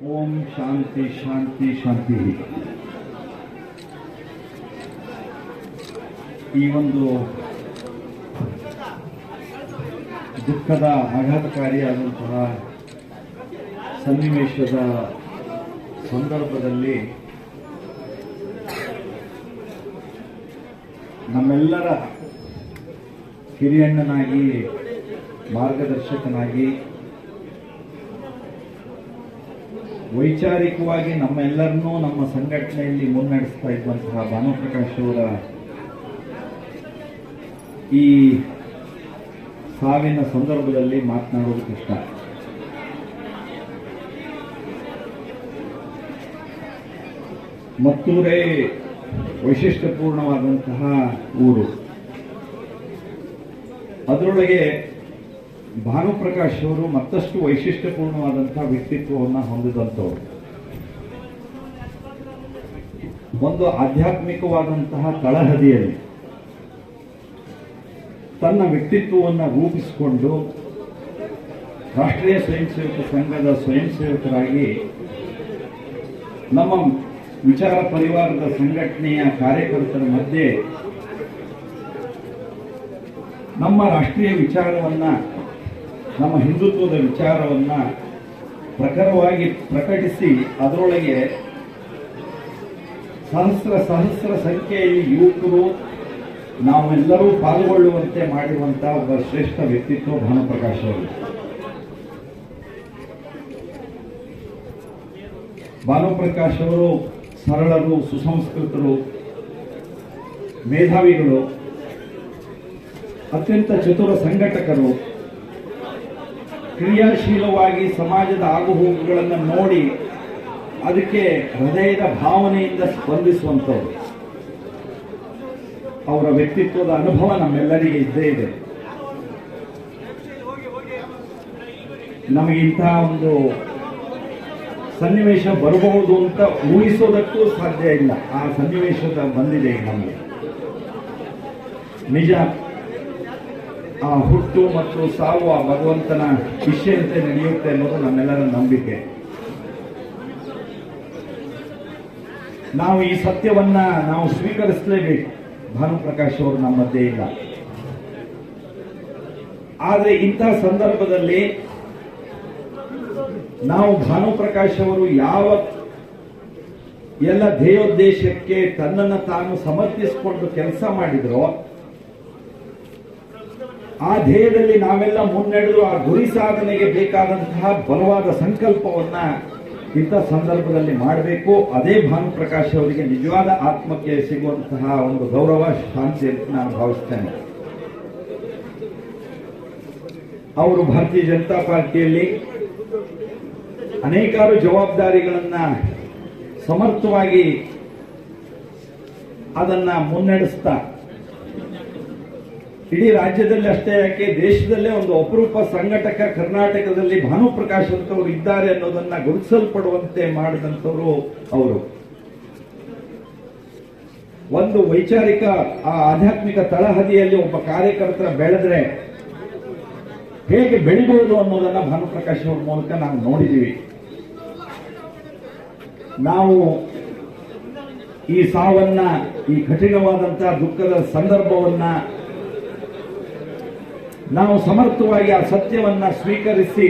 ಓಂ ಶಾಂತಿ ಶಾಂತಿ ಶಾಂತಿ. ಈ ಒಂದು ದುಃಖದ ಆಘಾತಕಾರಿಯಾದಂತಹ ಸನ್ನಿವೇಶದ ಸಂದರ್ಭದಲ್ಲಿ ನಮ್ಮೆಲ್ಲರ ಹಿರಿಯಣ್ಣನಾಗಿ ಮಾರ್ಗದರ್ಶಕನಾಗಿ ವೈಚಾರಿಕವಾಗಿ ನಮ್ಮೆಲ್ಲರನ್ನೂ ನಮ್ಮ ಸಂಘಟನೆಯಲ್ಲಿ ಮುನ್ನಡೆಸ್ತಾ ಇದ್ದಂತಹ ಭಾನುಪ್ರಕಾಶ್ ಅವರ ಈ ಸಾವಿನ ಸಂದರ್ಭದಲ್ಲಿ ಮಾತನಾಡೋದು ಕಷ್ಟ. ಮತ್ತೂರೇ ವೈಶಿಷ್ಟ್ಯಪೂರ್ಣವಾದಂತಹ ಊರು. ಅದರೊಳಗೆ ಭಾನುಪ್ರಕಾಶ್ ಅವರು ಮತ್ತಷ್ಟು ವೈಶಿಷ್ಟ್ಯಪೂರ್ಣವಾದಂತಹ ವ್ಯಕ್ತಿತ್ವವನ್ನು ಹೊಂದಿದಂಥವ್ರು. ಒಂದು ಆಧ್ಯಾತ್ಮಿಕವಾದಂತಹ ತಳಹದಿಯಲ್ಲಿ ತನ್ನ ವ್ಯಕ್ತಿತ್ವವನ್ನು ರೂಪಿಸಿಕೊಂಡು ರಾಷ್ಟ್ರೀಯ ಸ್ವಯಂ ಸೇವಕ ಸಂಘದ ಸ್ವಯಂ ಸೇವಕರಾಗಿ ನಮ್ಮ ವಿಚಾರ ಪರಿವಾರದ ಸಂಘಟನೆಯ ಕಾರ್ಯಕರ್ತರ ಮಧ್ಯೆ ನಮ್ಮ ರಾಷ್ಟ್ರೀಯ ವಿಚಾರವನ್ನ ನಮ್ಮ ಹಿಂದುತ್ವದ ವಿಚಾರವನ್ನು ಪ್ರಖರವಾಗಿ ಪ್ರಕಟಿಸಿ ಅದರೊಳಗೆ ಸಹಸ್ರ ಸಹಸ್ರ ಸಂಖ್ಯೆಯಲ್ಲಿ ಯುವಕರು ನಾವೆಲ್ಲರೂ ಪಾಲ್ಗೊಳ್ಳುವಂತೆ ಮಾಡಿರುವಂತಹ ಒಬ್ಬ ಶ್ರೇಷ್ಠ ವ್ಯಕ್ತಿತ್ವ ಭಾನುಪ್ರಕಾಶ್ ಅವರು. ಭಾನುಪ್ರಕಾಶ್ ಅವರು ಸರಳರು, ಸುಸಂಸ್ಕೃತರು, ಮೇಧಾವಿಗಳು, ಅತ್ಯಂತ ಚತುರ ಸಂಘಟಕರು. ಕ್ರಿಯಾಶೀಲವಾಗಿ ಸಮಾಜದ ಆಗುಹೋಗುಗಳನ್ನು ನೋಡಿ ಅದಕ್ಕೆ ಹೃದಯದ ಭಾವನೆಯಿಂದ ಸ್ಪಂದಿಸುವಂಥವ್ರು. ಅವರ ವ್ಯಕ್ತಿತ್ವದ ಅನುಭವ ನಮ್ಮೆಲ್ಲರಿಗೆ ಇದ್ದೇ ಇದೆ. ನಮಗೆ ಇಂತಹ ಒಂದು ಸನ್ನಿವೇಶ ಬರಬಹುದು ಅಂತ ಊಹಿಸೋದಕ್ಕೂ ಸಾಧ್ಯ ಇಲ್ಲ. ಆ ಸನ್ನಿವೇಶದ ಬಂದಿದೆ ನಮಗೆ. ನಿಜ ಆ ಹುಟ್ಟು ಮತ್ತು ಸಾವು ಆ ಭಗವಂತನ ಇಚ್ಛೆಯಂತೆ ನಡೆಯುತ್ತೆ ಅನ್ನೋದು ನಮ್ಮೆಲ್ಲರ ನಂಬಿಕೆ. ನಾವು ಈ ಸತ್ಯವನ್ನ ನಾವು ಸ್ವೀಕರಿಸಲೇಬೇಕು. ಭಾನುಪ್ರಕಾಶ್ ಅವರು ನಮ್ಮ ಮಧ್ಯೆ ಇಲ್ಲ. ಆದರೆ ಇಂತಹ ಸಂದರ್ಭದಲ್ಲಿ ನಾವು ಭಾನುಪ್ರಕಾಶ್ ಅವರು ಯಾವ ಎಲ್ಲ ಧ್ಯೇಯೋದ್ದೇಶಕ್ಕೆ ತನ್ನನ್ನು ತಾನು ಸಮರ್ಥಿಸಿಕೊಂಡು ಕೆಲಸ ಮಾಡಿದ್ರೋ ಆ ಧ್ಯೇಯದಲ್ಲಿ ನಾವೆಲ್ಲ ಮುನ್ನಡೆದು ಆ ಗುರಿ ಸಾಧನೆಗೆ ಬೇಕಾದಂತಹ ಬಲವಾದ ಸಂಕಲ್ಪವನ್ನ ಇಂಥ ಸಂದರ್ಭದಲ್ಲಿ ಮಾಡಬೇಕು. ಅದೇ ಭಾನುಪ್ರಕಾಶ್ ಅವರಿಗೆ ನಿಜವಾದ ಆತ್ಮಕ್ಕೆ ಸಿಗುವಂತಹ ಒಂದು ಗೌರವ, ಶಾಂತಿ ಅಂತ ನಾನು ಭಾವಿಸ್ತೇನೆ. ಅವರು ಭಾರತೀಯ ಜನತಾ ಪಾರ್ಟಿಯಲ್ಲಿ ಅನೇಕಾರು ಜವಾಬ್ದಾರಿಗಳನ್ನ ಸಮರ್ಥವಾಗಿ ಅದನ್ನ ಮುನ್ನಡೆಸ್ತಾ ಇಡೀ ರಾಜ್ಯದಲ್ಲಿ ಅಷ್ಟೇ, ಯಾಕೆ ದೇಶದಲ್ಲೇ ಒಂದು ಅಪರೂಪ ಸಂಘಟಕ ಕರ್ನಾಟಕದಲ್ಲಿ ಭಾನುಪ್ರಕಾಶ್ ಅಂತವರು ಇದ್ದಾರೆ ಅನ್ನೋದನ್ನ ಗುರುತಿಸಲ್ಪಡುವಂತೆ ಮಾಡಿದಂಥವರು ಅವರು. ಒಂದು ವೈಚಾರಿಕ, ಆ ಆಧ್ಯಾತ್ಮಿಕ ತಳಹದಿಯಲ್ಲಿ ಒಬ್ಬ ಕಾರ್ಯಕರ್ತರ ಬೆಳೆದ್ರೆ ಹೇಗೆ ಬೆಳಿಬಹುದು ಅನ್ನೋದನ್ನ ಭಾನುಪ್ರಕಾಶ್ ಅವರ ಮೂಲಕ ನಾವು ನೋಡಿದ್ದೀವಿ ನಾವು ಈ ಸಾವನ್ನ, ಈ ಕಠಿಣವಾದಂತಹ ದುಃಖದ ಸಂದರ್ಭವನ್ನ ನಾವು ಸಮರ್ಥವಾಗಿ ಆ ಸತ್ಯವನ್ನ ಸ್ವೀಕರಿಸಿ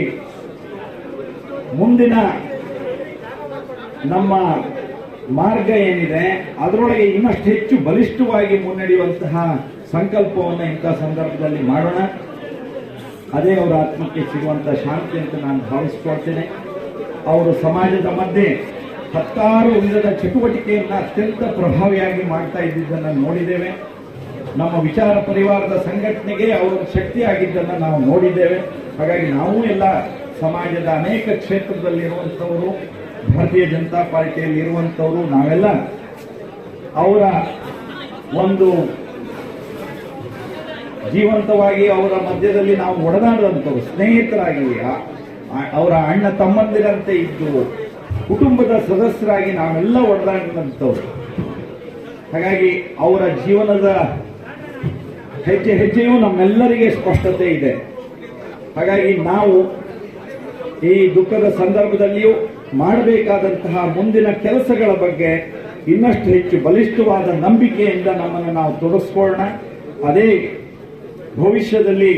ಮುಂದಿನ ನಮ್ಮ ಮಾರ್ಗ ಏನಿದೆ, ಅದರೊಳಗೆ ಇನ್ನಷ್ಟು ಹೆಚ್ಚು ಬಲಿಷ್ಠವಾಗಿ ಮುನ್ನಡೆಯುವಂತಹ ಸಂಕಲ್ಪವನ್ನು ಇಂಥ ಸಂದರ್ಭದಲ್ಲಿ ಮಾಡೋಣ. ಅದೇ ಅವರ ಆತ್ಮಕ್ಕೆ ಸಿಗುವಂತಹ ಶಾಂತಿ ಅಂತ ನಾನು ಭಾವಿಸ್ಕೊಳ್ತೇನೆ. ಅವರು ಸಮಾಜದ ಮಧ್ಯೆ ಹತ್ತಾರು ವಿಧದ ಚಟುವಟಿಕೆಯನ್ನು ಅತ್ಯಂತ ಪ್ರಭಾವಿಯಾಗಿ ಮಾಡ್ತಾ ಇದ್ದಿದ್ದನ್ನು ನೋಡಿದ್ದೇವೆ. ನಮ್ಮ ವಿಚಾರ ಪರಿವಾರದ ಸಂಘಟನೆಗೆ ಅವರು ಶಕ್ತಿಯಾಗಿದ್ದನ್ನು ನಾವು ನೋಡಿದ್ದೇವೆ. ಹಾಗಾಗಿ ನಾವು ಎಲ್ಲ ಸಮಾಜದ ಅನೇಕ ಕ್ಷೇತ್ರದಲ್ಲಿರುವಂಥವರು, ಭಾರತೀಯ ಜನತಾ ಪಾರ್ಟಿಯಲ್ಲಿ ಇರುವಂಥವರು ನಾವೆಲ್ಲ ಅವರ ಒಂದು ಜೀವಂತವಾಗಿ ಅವರ ಮಧ್ಯದಲ್ಲಿ ನಾವು ಒಡನಾಡುವಂಥವ್ರು ಸ್ನೇಹಿತರಾಗಿ ಅವರ ಅಣ್ಣ ತಮ್ಮಂದಿರಂತೆ ಇದ್ದು, ಕುಟುಂಬದ ಸದಸ್ಯರಾಗಿ ನಾವೆಲ್ಲ ಒಡನಾಡಿದಂಥವ್ರು. ಹಾಗಾಗಿ ಅವರ ಜೀವನದ ಹೆಜ್ಜೆ ಹೆಜ್ಜೆಯೂ ನಮ್ಮೆಲ್ಲರಿಗೆ ಸ್ಪಷ್ಟತೆ ಇದೆ. ಹಾಗಾಗಿ ನಾವು ಈ ದುಃಖದ ಸಂದರ್ಭದಲ್ಲಿಯೂ ಮಾಡಬೇಕಾದಂತಹ ಮುಂದಿನ ಕೆಲಸಗಳ ಬಗ್ಗೆ ಇನ್ನಷ್ಟು ಹೆಚ್ಚು ಬಲಿಷ್ಠವಾದ ನಂಬಿಕೆಯಿಂದ ನಮ್ಮನ್ನು ನಾವು ತೊಡಗಿಸ್ಕೊಳ್ಳೋಣ. ಅದೇ ಭವಿಷ್ಯದಲ್ಲಿ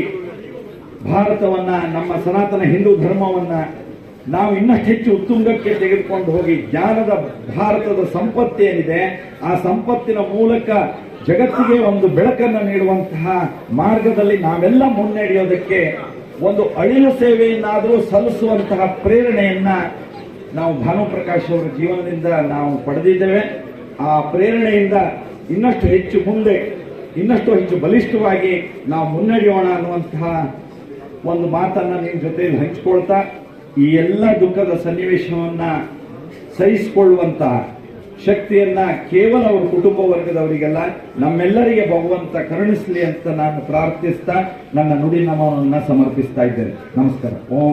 ಭಾರತವನ್ನ, ನಮ್ಮ ಸನಾತನ ಹಿಂದೂ ಧರ್ಮವನ್ನ ನಾವು ಇನ್ನಷ್ಟು ಹೆಚ್ಚು ಉತ್ತುಂಗಕ್ಕೆ ತೆಗೆದುಕೊಂಡು ಹೋಗಿ ಜ್ಞಾನದ ಭಾರತದ ಸಂಪತ್ತೇನಿದೆ ಆ ಸಂಪತ್ತಿನ ಮೂಲಕ ಜಗತ್ತಿಗೆ ಒಂದು ಬೆಳಕನ್ನು ನೀಡುವಂತಹ ಮಾರ್ಗದಲ್ಲಿ ನಾವೆಲ್ಲ ಮುನ್ನಡೆಯೋದಕ್ಕೆ ಒಂದು ಅಳಿಲು ಸೇವೆಯನ್ನಾದರೂ ಸಲ್ಲಿಸುವಂತಹ ಪ್ರೇರಣೆಯನ್ನ ನಾವು ಭಾನುಪ್ರಕಾಶ್ ಅವರ ಜೀವನದಿಂದ ನಾವು ಪಡೆದಿದ್ದೇವೆ. ಆ ಪ್ರೇರಣೆಯಿಂದ ಇನ್ನಷ್ಟು ಹೆಚ್ಚು ಮುಂದೆ, ಇನ್ನಷ್ಟು ಹೆಚ್ಚು ಬಲಿಷ್ಠವಾಗಿ ನಾವು ಮುನ್ನಡೆಯೋಣ ಅನ್ನುವಂತಹ ಒಂದು ಮಾತನ್ನು ನಿಮ್ಮ ಜೊತೆಯಲ್ಲಿ ಹಂಚಿಕೊಳ್ತಾ ಈ ಎಲ್ಲ ದುಃಖದ ಸನ್ನಿವೇಶವನ್ನು ಸಹಿಸಿಕೊಳ್ಳುವಂತಹ ಶಕ್ತಿಯನ್ನ ಕೇವಲ ಅವರ ಕುಟುಂಬ ವರ್ಗದವರಿಗೆಲ್ಲ, ನಮ್ಮೆಲ್ಲರಿಗೆ ಭಗವಂತ ಕರುಣಿಸಲಿ ಅಂತ ನಾನು ಪ್ರಾರ್ಥಿಸ್ತಾ ನನ್ನ ನುಡಿ ನಮನನ್ನ ಸಮರ್ಪಿಸ್ತಾ ಇದ್ದೇನೆ. ನಮಸ್ಕಾರ. ಓಂ